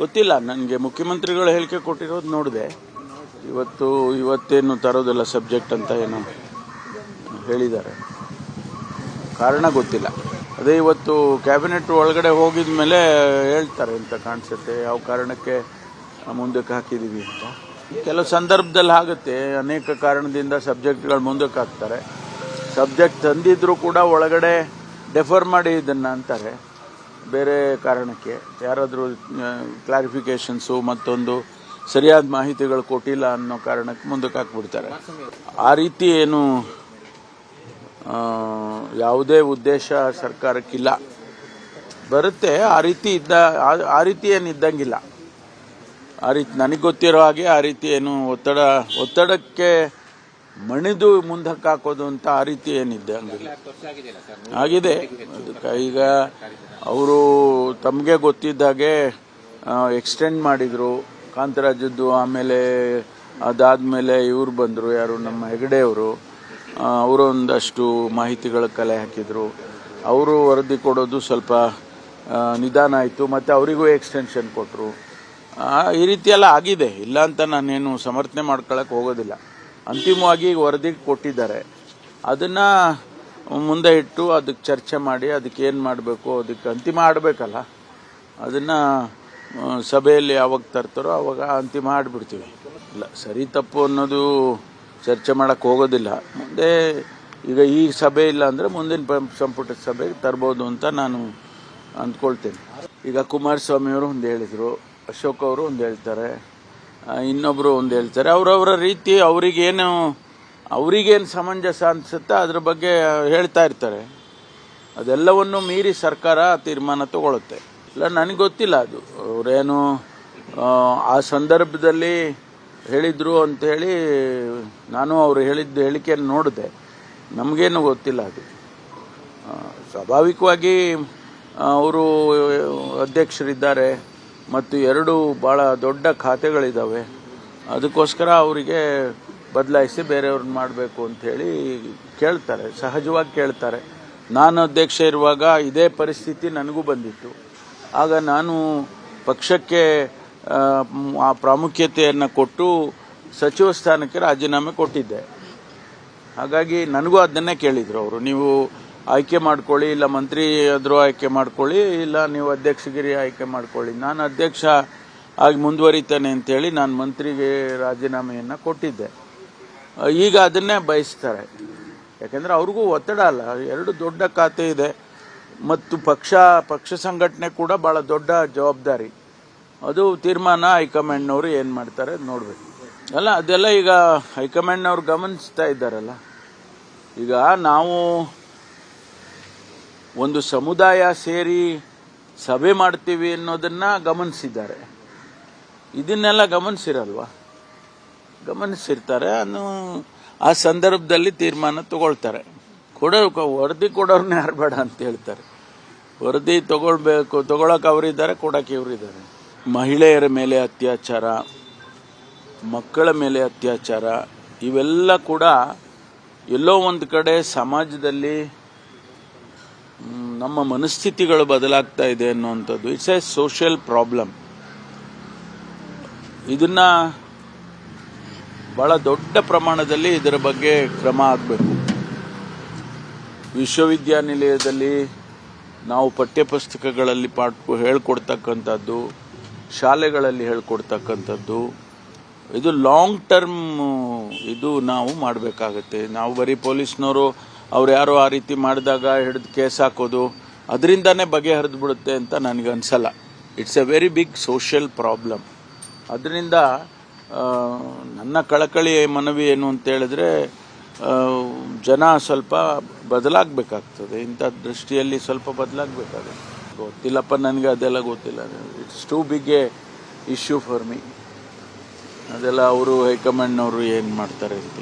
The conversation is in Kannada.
ಗೊತ್ತಿಲ್ಲ, ನನಗೆ ಮುಖ್ಯಮಂತ್ರಿಗಳು ಹೇಳಿಕೆ ಕೊಟ್ಟಿರೋದು ನೋಡಿದೆ. ಇವತ್ತು, ಇವತ್ತೇನು ತರೋದಿಲ್ಲ ಸಬ್ಜೆಕ್ಟ್ ಅಂತ ಏನೋ ಹೇಳಿದ್ದಾರೆ. ಕಾರಣ ಗೊತ್ತಿಲ್ಲ. ಅದೇ ಇವತ್ತು ಕ್ಯಾಬಿನೆಟ್ ಒಳಗಡೆ ಹೋಗಿದ ಮೇಲೆ ಹೇಳ್ತಾರೆ ಅಂತ ಕಾಣಿಸುತ್ತೆ? ಯಾವ ಕಾರಣಕ್ಕೆ ಮುಂದಕ್ಕೆ ಹಾಕಿದ್ದೀವಿ ಅಂತ. ಕೆಲವು ಸಂದರ್ಭದಲ್ಲಿ ಆಗುತ್ತೆ, ಅನೇಕ ಕಾರಣದಿಂದ ಸಬ್ಜೆಕ್ಟ್ಗಳು ಮುಂದಕ್ಕೆ ಹಾಕ್ತಾರೆ. ಸಬ್ಜೆಕ್ಟ್ ತಂದಿದ್ರು ಕೂಡ ಒಳಗಡೆ ಡೆಫರ್ ಮಾಡಿ ಇದನ್ನು ಅಂತಾರೆ. ಬೇರೆ ಕಾರಣಕ್ಕೆ ಯಾರಾದರೂ ಕ್ಲಾರಿಫಿಕೇಷನ್ಸು ಮತ್ತೊಂದು ಸರಿಯಾದ ಮಾಹಿತಿಗಳು ಕೊಟ್ಟಿಲ್ಲ ಅನ್ನೋ ಕಾರಣಕ್ಕೆ ಮುಂದಕ್ಕೆ ಹಾಕ್ಬಿಡ್ತಾರೆ. ಆ ರೀತಿ ಏನು ಯಾವುದೇ ಉದ್ದೇಶ ಸರ್ಕಾರಕ್ಕಿಲ್ಲ. ಬರುತ್ತೆ, ಆ ರೀತಿ ಇದ್ದ ಆ ರೀತಿ ಏನು ಇದ್ದಂಗಿಲ್ಲ. ಆ ರೀತಿ ನನಗೆ ಗೊತ್ತಿರೋ ಹಾಗೆ ಆ ರೀತಿ ಏನು ಒತ್ತಡ, ಒತ್ತಡಕ್ಕೆ ಮಣಿದು ಮುಂದಕ್ಕೆ ಹಾಕೋದು ಅಂತ ಆ ರೀತಿ ಏನಿದ್ದಂಗಿಲ್ಲ ಆಗಿದೆ. ಅದಕ್ಕೆ ಈಗ ಅವರು ತಮಗೆ ಗೊತ್ತಿದ್ದ ಹಾಗೆ ಎಕ್ಸ್ಟೆಂಡ್ ಮಾಡಿದ್ರು. ಕಾಂತರಾಜದ್ದು ಆಮೇಲೆ ಅದಾದಮೇಲೆ ಇವ್ರು ಬಂದರು, ಯಾರು ನಮ್ಮ ಹೆಗಡೆಯವರು. ಅವರು ಒಂದಷ್ಟು ಮಾಹಿತಿಗಳ ಕಲೆ ಹಾಕಿದ್ರು. ಅವರು ವರದಿ ಕೊಡೋದು ಸ್ವಲ್ಪ ನಿಧಾನ ಆಯಿತು, ಮತ್ತು ಅವರಿಗೂ ಎಕ್ಸ್ಟೆನ್ಷನ್ ಕೊಟ್ಟರು ಈ ರೀತಿಯೆಲ್ಲ ಆಗಿದೆ. ಇಲ್ಲ ಅಂತ ನಾನೇನು ಸಮರ್ಥನೆ ಮಾಡ್ಕೊಳ್ಳೋಕೆ ಹೋಗೋದಿಲ್ಲ. ಅಂತಿಮವಾಗಿ ವರದಿ ಕೊಟ್ಟಿದ್ದಾರೆ. ಅದನ್ನ ಮುಂದೆ ಇಟ್ಟು ಅದಕ್ಕೆ ಚರ್ಚೆ ಮಾಡಿ ಅದಕ್ಕೆ ಏನು ಮಾಡಬೇಕು, ಅದಕ್ಕೆ ಅಂತಿಮ ಆಡಬೇಕಲ್ಲ. ಅದನ್ನ ಸಭೆಯಲ್ಲಿ ಯಾವಾಗ ತರ್ತಾರೋ ಅವಾಗ ಅಂತಿಮ ಆಡ್ಬಿಡ್ತೀವಿ. ಇಲ್ಲ, ಸರಿ ತಪ್ಪು ಅನ್ನೋದು ಚರ್ಚೆ ಮಾಡಕ್ಕೆ ಹೋಗೋದಿಲ್ಲ. ಮುಂದೆ ಈಗ ಈ ಸಭೆ ಇಲ್ಲ ಅಂದರೆ ಮುಂದಿನ ಸಂಪುಟ ಸಭೆಗೆ ತರ್ಬೋದು ಅಂತ ನಾನು ಅಂದ್ಕೊಳ್ತೇನೆ. ಈಗ ಕುಮಾರಸ್ವಾಮಿಯವರು ಒಂದು ಹೇಳಿದರು, ಅಶೋಕ್ ಅವರು ಒಂದು ಹೇಳ್ತಾರೆ. ಇನ್ನೊಬ್ರು ಒಂದು ಹೇಳ್ತಾರೆ. ಅವರವರ ರೀತಿ ಅವರಿಗೇನು ಅವರಿಗೇನು ಸಮಂಜಸ ಅನಿಸುತ್ತೆ ಅದ್ರ ಬಗ್ಗೆ ಹೇಳ್ತಾ ಇರ್ತಾರೆ. ಅದೆಲ್ಲವನ್ನು ಮೀರಿ ಸರ್ಕಾರ ತೀರ್ಮಾನ ತಗೊಳುತ್ತೆ. ಇಲ್ಲ, ನನಗೆ ಗೊತ್ತಿಲ್ಲ ಅದು. ಅವರೇನು, ಆ ಸಂದರ್ಭದಲ್ಲಿ ಹೇಳಿದರು ಅಂಥೇಳಿ ನಾನು ಅವರು ಹೇಳಿದ್ದ ಹೇಳಿಕೆಯನ್ನು ನೋಡಿದೆ. ನಮಗೇನು ಗೊತ್ತಿಲ್ಲ ಅದು. ಸ್ವಾಭಾವಿಕವಾಗಿ ಅವರು ಅಧ್ಯಕ್ಷರಿದ್ದಾರೆ. ಮತ್ತು ಎರಡು ಭಾಳ ದೊಡ್ಡ ಖಾತೆಗಳಿದ್ದಾವೆ ಅದಕ್ಕೋಸ್ಕರ ಅವರಿಗೆ ಬದಲಾಯಿಸಿ ಬೇರೆಯವ್ರನ್ನ ಮಾಡಬೇಕು ಅಂಥೇಳಿ ಕೇಳ್ತಾರೆ ಸಹಜವಾಗಿ ಕೇಳ್ತಾರೆ. ನಾನು ಅಧ್ಯಕ್ಷ ಇರುವಾಗ ಇದೇ ಪರಿಸ್ಥಿತಿ ನನಗೂ ಬಂದಿತ್ತು. ಆಗ ನಾನು ಪಕ್ಷಕ್ಕೆ ಆ, ಪ್ರಾಮುಖ್ಯತೆಯನ್ನು ಕೊಟ್ಟು ಸಚಿವ ಸ್ಥಾನಕ್ಕೆ ರಾಜೀನಾಮೆ ಕೊಟ್ಟಿದ್ದೆ. ಹಾಗಾಗಿ ನನಗೂ ಅದನ್ನೇ ಕೇಳಿದರು ಅವರು. ನೀವು ಆಯ್ಕೆ ಮಾಡ್ಕೊಳ್ಳಿ, ಇಲ್ಲ ಮಂತ್ರಿ ಆದರೂ ಆಯ್ಕೆ ಮಾಡ್ಕೊಳ್ಳಿ, ಇಲ್ಲ ನೀವು ಅಧ್ಯಕ್ಷಗಿರಿ ಆಯ್ಕೆ ಮಾಡ್ಕೊಳ್ಳಿ. ನಾನು ಅಧ್ಯಕ್ಷ ಆಗಿ ಮುಂದುವರಿತೇನೆ ಅಂತೇಳಿ ನಾನು ಮಂತ್ರಿಗೆ ರಾಜೀನಾಮೆಯನ್ನು ಕೊಟ್ಟಿದ್ದೆ. ಈಗ ಅದನ್ನೇ ಬಯಸ್ತಾರೆ. ಯಾಕೆಂದರೆ ಅವ್ರಿಗೂ ಒತ್ತಡ ಅಲ್ಲ, ಎರಡು ದೊಡ್ಡ ಖಾತೆ ಇದೆ. ಮತ್ತು ಪಕ್ಷ ಪಕ್ಷ ಸಂಘಟನೆ ಕೂಡ ಭಾಳ ದೊಡ್ಡ ಜವಾಬ್ದಾರಿ. ಅದು ತೀರ್ಮಾನ ಹೈಕಮಾಂಡ್ನವರು ಏನು ಮಾಡ್ತಾರೆ ನೋಡಬೇಕು. ಅಲ್ಲ, ಅದೆಲ್ಲ ಈಗ ಹೈಕಮಾಂಡ್ನವ್ರು ಗಮನಿಸ್ತಾ ಇದ್ದಾರಲ್ಲ. ಈಗ ನಾವು ಒಂದು ಸಮುದಾಯ ಸೇರಿ ಸಭೆ ಮಾಡ್ತೀವಿ ಅನ್ನೋದನ್ನ ಗಮನಿಸಿದ್ದಾರೆ. ಇದನ್ನೆಲ್ಲ ಗಮನಿಸಿರಲ್ವಾ? ಗಮನಿಸಿರ್ತಾರೆ, ಅನ್ನು ಆ ಸಂದರ್ಭದಲ್ಲಿ ತೀರ್ಮಾನ ತಗೊಳ್ತಾರೆ. ಕೊಡೋ ವರದಿ ಕೊಡೋರ್ನ ಯಾರು ಬೇಡ ಅಂತ ಹೇಳ್ತಾರೆ. ವರದಿ ತಗೊಳ್ಬೇಕು, ತಗೊಳಕ್ ಅವರಿದ್ದಾರೆ, ಕೊಡಕ್ಕೆ ಇವರಿದ್ದಾರೆ. ಮಹಿಳೆಯರ ಮೇಲೆ ಅತ್ಯಾಚಾರ, ಮಕ್ಕಳ ಮೇಲೆ ಅತ್ಯಾಚಾರ, ಇವೆಲ್ಲ ಕೂಡ ಎಲ್ಲೋ ಒಂದು ಕಡೆ ಸಮಾಜದಲ್ಲಿ ನಮ್ಮ ಮನಸ್ಥಿತಿಗಳು ಬದಲಾಗ್ತಾ ಇದೆ ಅನ್ನುವಂಥದ್ದು. ಇಟ್ಸ್ ಎ ಸೋಷಿಯಲ್ ಪ್ರಾಬ್ಲಮ್ ಇದನ್ನ ಬಹಳ ದೊಡ್ಡ ಪ್ರಮಾಣದಲ್ಲಿ ಇದರ ಬಗ್ಗೆ ಕ್ರಮ ಆಗಬೇಕು. ವಿಶ್ವವಿದ್ಯಾನಿಲಯದಲ್ಲಿ ನಾವು ಪಠ್ಯಪುಸ್ತಕಗಳಲ್ಲಿ ಪಾಠ ಹೇಳ್ಕೊಡ್ತಕ್ಕಂಥದ್ದು, ಶಾಲೆಗಳಲ್ಲಿ ಹೇಳ್ಕೊಡ್ತಕ್ಕಂಥದ್ದು, ಇದು ಲಾಂಗ್ ಟರ್ಮ್ ಇದು ನಾವು ಮಾಡಬೇಕಾಗತ್ತೆ. ನಾವು ಬರೀ ಪೊಲೀಸ್ನವರು ಅವ್ರು ಯಾರೋ ಆ ರೀತಿ ಮಾಡಿದಾಗ ಹಿಡಿದು ಕೇಸ್ ಹಾಕೋದು, ಅದರಿಂದನೇ ಬಗೆಹರಿದು ಬಿಡುತ್ತೆ ಅಂತ ನನಗೆ ಅನ್ಸಲ್ಲ. It's a very big social problem ಅದರಿಂದ ನನ್ನ ಕಳಕಳಿ ಮನವಿ ಏನು ಅಂತೇಳಿದ್ರೆ ಜನ ಸ್ವಲ್ಪ ಬದಲಾಗಬೇಕಾಗ್ತದೆ. ಇಂಥ ದೃಷ್ಟಿಯಲ್ಲಿ ಸ್ವಲ್ಪ ಬದಲಾಗಬೇಕಾಗುತ್ತೆ. ಗೊತ್ತಿಲ್ಲಪ್ಪ ನನಗೆ, ಅದೆಲ್ಲ ಗೊತ್ತಿಲ್ಲ. It's too big a issue for me ಅದೆಲ್ಲ ಅವರು ಹೈಕಮಾಂಡ್ನವರು ಏನು ಮಾಡ್ತಾರೆ ಅಂತ